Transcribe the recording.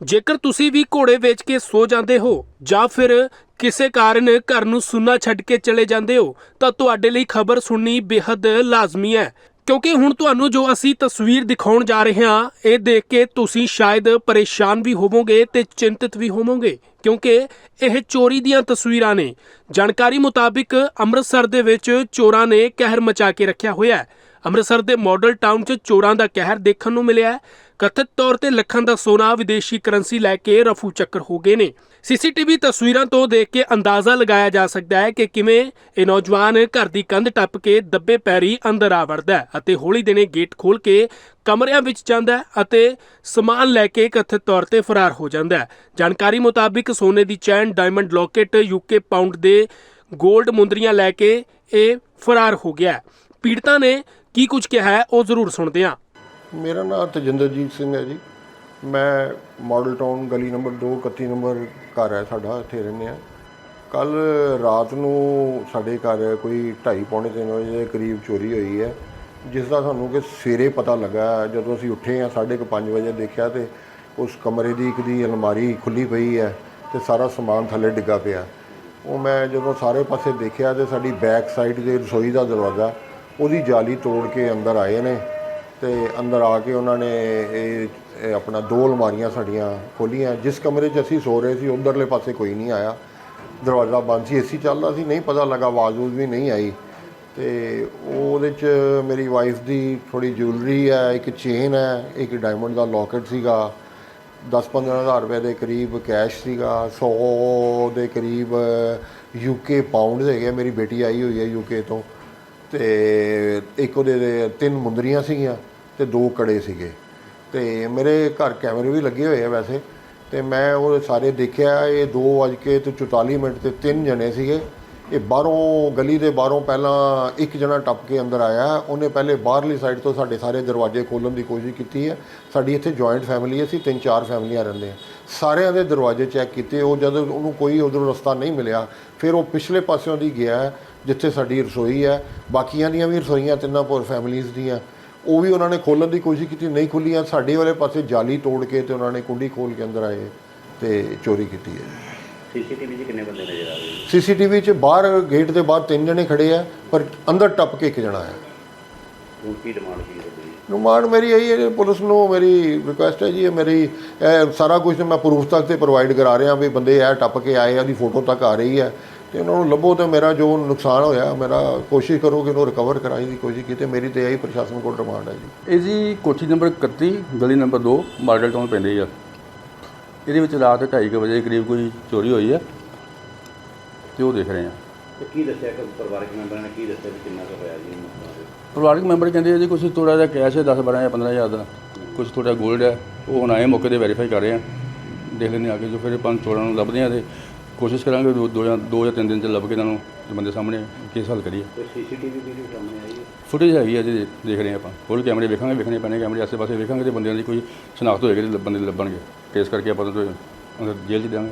ਜੇਕਰ ਤੁਸੀਂ ਵੀ ਘੋੜੇ ਵੇਚ ਕੇ ਸੋ ਜਾਂਦੇ ਹੋ, ਜਾਂ ਫਿਰ ਕਿਸੇ ਕਾਰਨ ਘਰ ਨੂੰ ਸੁੰਨਾ ਛੱਡ ਕੇ ਚਲੇ ਜਾਂਦੇ ਹੋ, ਤਾਂ ਤੁਹਾਡੇ ਲਈ ਖਬਰ ਸੁਣਨੀ ਬੇहद ਲਾਜ਼ਮੀ ਹੈ। ਕਿਉਂਕਿ ਹੁਣ ਤੁਹਾਨੂੰ ਜੋ ਅਸੀਂ ਤਸਵੀਰ ਦਿਖਾਉਣ ਜਾ ਰਹੇ ਹਾਂ, ਇਹ ਦੇਖ ਕੇ ਤੁਸੀਂ ਸ਼ਾਇਦ ਪਰੇਸ਼ਾਨ ਵੀ ਹੋਵੋਗੇ ਤੇ ਚਿੰਤਿਤ ਵੀ ਹੋਵੋਗੇ, ਕਿਉਂਕਿ ਇਹ ਚੋਰੀ ਦੀਆਂ ਤਸਵੀਰਾਂ ਨੇ। ਜਾਣਕਾਰੀ ਮੁਤਾਬਿਕ ਅੰਮ੍ਰਿਤਸਰ ਦੇ ਵਿੱਚ ਚੋਰਾਂ ਨੇ ਕਹਿਰ ਮਚਾ ਕੇ ਰੱਖਿਆ ਹੋਇਆ ਹੈ। ਅੰਮ੍ਰਿਤਸਰ ਦੇ ਮਾਡਲ ਟਾਊਨ 'ਚ ਚੋਰਾਂ ਦਾ ਕਹਿਰ ਦੇਖਣ ਨੂੰ ਮਿਲਿਆ ਹੈ। ਕਥਿਤ ਤੌਰ ਤੇ ਲੱਖਾਂ ਦਾ ਸੋਨਾ ਵਿਦੇਸ਼ੀ ਕਰੰਸੀ ਲੈ ਕੇ ਰਫੂ ਚੱਕਰ ਹੋ ਗਏ ਨੇ। ਸੀਸੀਟੀਵੀ ਤਸਵੀਰਾਂ ਤੋਂ ਦੇਖ ਕੇ ਅੰਦਾਜ਼ਾ ਲਗਾਇਆ ਜਾ ਸਕਦਾ ਹੈ ਕਿ ਕਿਵੇਂ ਇਹ ਨੌਜਵਾਨ ਘਰ ਦੀ ਕੰਧ ਟੱਪ ਕੇ ਦੱਬੇ ਪੈਰੀ ਅੰਦਰ ਆ ਵੜਦਾ ਹੈ ਅਤੇ ਹੌਲੀ ਦਿਨੇ ਗੇਟ ਖੋਲ ਕੇ ਕਮਰਿਆਂ ਵਿੱਚ ਜਾਂਦਾ ਅਤੇ ਸਮਾਨ ਲੈ ਕੇ ਕਥਿਤ ਤੌਰ ਤੇ ਫਰਾਰ ਹੋ ਜਾਂਦਾ ਹੈ। ਜਾਣਕਾਰੀ ਮੁਤਾਬਿਕ ਸੋਨੇ ਦੀ chain diamond locket UK pound ਦੇ 골ਡ ਮੁੰਦਰੀਆਂ ਲੈ ਕੇ ਇਹ ਫਰਾਰ ਹੋ ਗਿਆ ਪੀੜਤਾਂ ਨੇ ਕੀ ਕੁਝ ਕਿਹਾ ਹੈ, ਉਹ ਜ਼ਰੂਰ ਸੁਣਦੇ ਹਾਂ। ਮੇਰਾ ਨਾਮ ਤਜਿੰਦਰਜੀਤ ਸਿੰਘ ਹੈ ਜੀ। ਮੈਂ ਮਾਡਲ ਟਾਊਨ ਗਲੀ ਨੰਬਰ 2 31 ਨੰਬਰ ਘਰ ਹੈ ਸਾਡਾ, ਇੱਥੇ ਰਹਿੰਦੇ ਆ ਕੱਲ ਰਾਤ ਨੂੰ ਸਾਡੇ ਘਰ ਕੋਈ 2:30 ਪੌਣੇ 3 ਵਜੇ ਦੇ ਕਰੀਬ ਚੋਰੀ ਹੋਈ ਹੈ, ਜਿਸ ਦਾ ਸਾਨੂੰ ਕਿ ਸਵੇਰੇ ਪਤਾ ਲੱਗਾ। ਜਦੋਂ ਅਸੀਂ ਉੱਠੇ ਆ 5:30 ਵਜੇ ਦੇਖਿਆ ਤੇ ਉਸ ਕਮਰੇ ਦੀ ਇੱਕ ਦੀ ਅਲਮਾਰੀ ਖੁੱਲੀ ਪਈ ਹੈ ਤੇ ਸਾਰਾ ਸਮਾਨ ਥੱਲੇ ਡਿੱਗਾ ਪਿਆ। ਉਹ ਮੈਂ ਜਦੋਂ ਸਾਰੇ ਪਾਸੇ ਦੇਖਿਆ ਤੇ ਸਾਡੀ ਬੈਕ ਸਾਈਡ ਦੇ ਰਸੋਈ ਦਾ ਦਰਵਾਜ਼ਾ ਉਹਦੀ ਜਾਲੀ ਤੋੜ ਕੇ ਅੰਦਰ ਆਏ ਨੇ ਤੇ ਅੰਦਰ ਆ ਕੇ ਉਹਨਾਂ ਨੇ ਇਹ ਆਪਣਾ ਦੋ ਅਲਮਾਰੀਆਂ ਸਾਡੀਆਂ ਖੋਲੀਆਂ। ਜਿਸ ਕਮਰੇ 'ਚ ਅਸੀਂ ਸੋ ਰਹੇ ਸੀ, ਉਧਰਲੇ ਪਾਸੇ ਕੋਈ ਨਹੀਂ ਆਇਆ। ਦਰਵਾਜ਼ਾ ਬੰਦ ਸੀ, ਏਸੀ ਚੱਲਦਾ ਸੀ, ਨਹੀਂ ਪਤਾ ਲੱਗਾ, ਆਵਾਜ਼ ਵੂਜ਼ ਵੀ ਨਹੀਂ ਆਈ। ਤੇ ਉਹਦੇ 'ਚ ਮੇਰੀ ਵਾਈਫ ਦੀ ਥੋੜੀ ਜੁਐਲਰੀ ਹੈ, ਇੱਕ ਚੇਨ ਹੈ, ਇੱਕ ਡਾਇਮੰਡ ਦਾ ਲੋਕਟ ਸੀਗਾ। 10-15 ਹਜ਼ਾਰ ਰੁਪਏ ਦੇ ਕਰੀਬ ਕੈਸ਼ ਸੀਗਾ 100 ਦੇ ਕਰੀਬ ਯੂਕੇ ਪਾਉਂਡ ਹੈਗੇ ਮੇਰੀ ਬੇਟੀ ਆਈ ਹੋਈ ਹੈ ਯੂਕੇ ਤੋਂ। ਤੇ ਇੱਕ ਉਹਦੇ ਤਿੰਨ ਮੁੰਦਰੀਆਂ ਸੀਗੀਆਂ ਤੇ ਦੋ ਕੜੇ ਸੀਗੇ। ਤੇ ਮੇਰੇ ਘਰ ਕੈਮਰੇ ਵੀ ਲੱਗੇ ਹੋਏ ਆ ਵੈਸੇ। ਤੇ ਮੈਂ ਉਹ ਸਾਰੇ ਦੇਖਿਆ, ਇਹ 2 ਵਜ ਕੇ ਤੇ 44 ਮਿੰਟ ਤੇ ਤਿੰਨ ਜਣੇ ਸੀਗੇ। ਇਹ ਬਾਹਰੋਂ, ਗਲੀ ਦੇ ਬਾਹਰੋਂ ਪਹਿਲਾਂ ਇੱਕ ਜਣਾ ਟੱਪ ਕੇ ਅੰਦਰ ਆਇਆ। ਉਹਨੇ ਪਹਿਲੇ ਬਾਹਰਲੀ ਸਾਈਡ ਤੋਂ ਸਾਡੇ ਸਾਰੇ ਦਰਵਾਜ਼ੇ ਖੋਲ੍ਹਣ ਦੀ ਕੋਸ਼ਿਸ਼ ਕੀਤੀ ਹੈ। ਸਾਡੀ ਇੱਥੇ ਜੁਆਇੰਟ ਫੈਮਿਲੀ ਅਸੀਂ ਤਿੰਨ ਚਾਰ ਫੈਮਲੀਆਂ ਰਹਿੰਦੇ ਹਾਂ। ਸਾਰਿਆਂ ਦੇ ਦਰਵਾਜ਼ੇ ਚੈੱਕ ਕੀਤੇ। ਉਹ ਜਦੋਂ ਉਹਨੂੰ ਕੋਈ ਉਧਰੋਂ ਰਸਤਾ ਨਹੀਂ ਮਿਲਿਆ, ਫਿਰ ਉਹ ਪਿਛਲੇ ਪਾਸਿਓਂ ਦੀ ਗਿਆ ਜਿੱਥੇ ਸਾਡੀ ਰਸੋਈ ਹੈ। ਬਾਕੀਆਂ ਦੀਆਂ ਵੀ ਰਸੋਈਆਂ ਤਿੰਨਾਂ ਪੋਰ ਫੈਮਲੀਆਂ ਦੀਆਂ। ਉਹ ਵੀ ਉਹਨਾਂ ਨੇ ਖੋਲ੍ਹਣ ਦੀ ਕੋਸ਼ਿਸ਼ ਕੀਤੀ, ਨਹੀਂ ਖੁੱਲੀਆਂ। ਸਾਡੇ ਵਾਲੇ ਪਾਸੇ ਜਾਲੀ ਤੋੜ ਕੇ ਤੇ ਉਹਨਾਂ ਨੇ ਕੁੰਡੀ ਖੋਲ ਕੇ ਅੰਦਰ ਆਏ ਤੇ ਚੋਰੀ ਕੀਤੀ ਹੈ। ਸੀਸੀਟੀਵੀ 'ਚ ਕਿੰਨੇ ਬੰਦੇ ਨਜ਼ਰ ਆ ਰਹੇ ਨੇ? ਸੀਸੀਟੀਵੀ 'ਚ ਬਾਹਰ ਗੇਟ ਦੇ ਬਾਹਰ ਤਿੰਨ ਜਣੇ ਖੜੇ ਆ ਪਰ ਅੰਦਰ ਟੱਪ ਕੇ ਇੱਕ ਜਣਾ ਹੈ ਹੁਣ ਕੀ ਡਿਮਾਂਡ ਕੀ ਹੈ ਤੁਹਾਡੀ? ਡਿਮਾਂਡ ਮੇਰੀ ਇਹੀ ਹੈ ਜੀ, ਪੁਲਿਸ ਨੂੰ ਮੇਰੀ ਰਿਕੁਐਸਟ ਹੈ ਜੀ ਇਹ ਮੇਰੀ ਇਹ ਸਾਰਾ ਕੁਝ ਮੈਂ ਪ੍ਰੂਫ ਤੱਕ ਤੇ ਪ੍ਰੋਵਾਈਡ ਕਰਾ ਰਿਹਾ ਵੀ ਬੰਦੇ ਇਹ ਟੱਪ ਕੇ ਆਏ ਆ ਉਹਦੀ ਫੋਟੋ ਤੱਕ ਆ ਰਹੀ ਹੈ। ਤੇ ਉਹਨਾਂ ਨੂੰ ਲੱਭੋ ਤੇ ਮੇਰਾ ਜੋ ਨੁਕਸਾਨ ਹੋਇਆ ਮੇਰਾ ਕੋਸ਼ਿਸ਼ ਕਰੋ ਕਿ ਉਹਨੂੰ ਰਿਕਵਰ ਕਰਾਈ ਦੀ ਕੋਸ਼ਿਸ਼ ਕੀਤੀ ਮੇਰੀ ਤੇ ਇਹੀ ਪ੍ਰਸ਼ਾਸਨ ਕੋਲ ਡਿਮਾਂਡ ਹੈ ਜੀ। ਇਹ ਜੀ ਕੋਠੀ ਨੰਬਰ 31 ਗਲੀ ਨੰਬਰ 2 ਮਾਡਲ ਟਾਊਨ ਪੈਂਦੀ ਆ। ਇਹਦੇ ਵਿੱਚ ਰਾਤ 2:30 ਵਜੇ ਦੇ ਕਰੀਬ ਕੋਈ ਚੋਰੀ ਹੋਈ ਆ ਤੇ ਉਹ ਦੇਖ ਰਹੇ ਆ ਤੇ ਕੀ ਦੱਸਿਆ ਕਿ ਪਰਿਵਾਰਕ ਮੈਂਬਰਾਂ ਨੇ ਕੀ ਦੱਸਿਆ ਵੀ ਕਿੰਨਾ ਕੁ ਹੋਇਆ ਜੀ ਨੁਕਸਾਨ ਪਰਿਵਾਰਕ ਮੈਂਬਰ ਕਹਿੰਦੇ ਆ ਜੀ ਕੁਝ ਥੋੜਾ ਜਿਹਾ ਕੈਸ਼ ਹੈ 10 12 ਜਾਂ 15 ਹਜ਼ਾਰ ਦਾ। ਕੁਝ ਥੋੜਾ 골ਡ ਹੈ ਉਹ ਹੁਣ ਆਏ ਮੌਕੇ ਤੇ ਵੈਰੀਫਾਈ ਕਰ ਰਹੇ ਆ ਦੇਖ ਲੈਂਦੇ ਆ ਕੇ ਜੋ ਫਿਰ ਪੰਜ ਚੋਰਾਂ ਨੂੰ ਲੱਭਦੇ ਆ ਤੇ ਕੋਸ਼ਿਸ਼ ਕਰਾਂਗੇ ਦੋ ਦੋ ਜਾਂ ਦੋ ਜਾਂ ਤਿੰਨ ਦਿਨ ਚ ਲੱਭ ਕੇ ਇਹਨਾਂ ਨੂੰ ਬੰਦੇ ਸਾਹਮਣੇ ਕੇਸ ਹੱਲ ਕਰੀਏ। ਕੋਈ ਸੀਸੀਟੀਵੀ ਵੀਡੀਓ ਸਾਹਮਣੇ ਆਈ ਹੈ। ਫੁਟੇਜ ਹੈਗੀ ਆ ਜੀ ਦੇਖ ਰਹੇ ਆਪਾਂ। ਹੋਰ ਕੈਮਰੇ ਵੇਖਾਂਗੇ ਵੇਖਣੇ ਪੈਣੇ ਕੈਮਰੇ ਆਸੇ ਪਾਸੇ ਵੇਖਾਂਗੇ ਤੇ ਬੰਦਿਆਂ ਦੀ ਕੋਈ ਸ਼ਨਾਖਤ ਹੋਏਗੀ ਤੇ ਬੰਦੇ ਲੱਭਣਗੇ। ਕੇਸ ਕਰਕੇ ਆਪਾਂ ਉਹਨਾਂ ਨੂੰ ਅੰਦਰ ਜੇਲ੍ਹ 'ਚ ਦਿਆਂਗੇ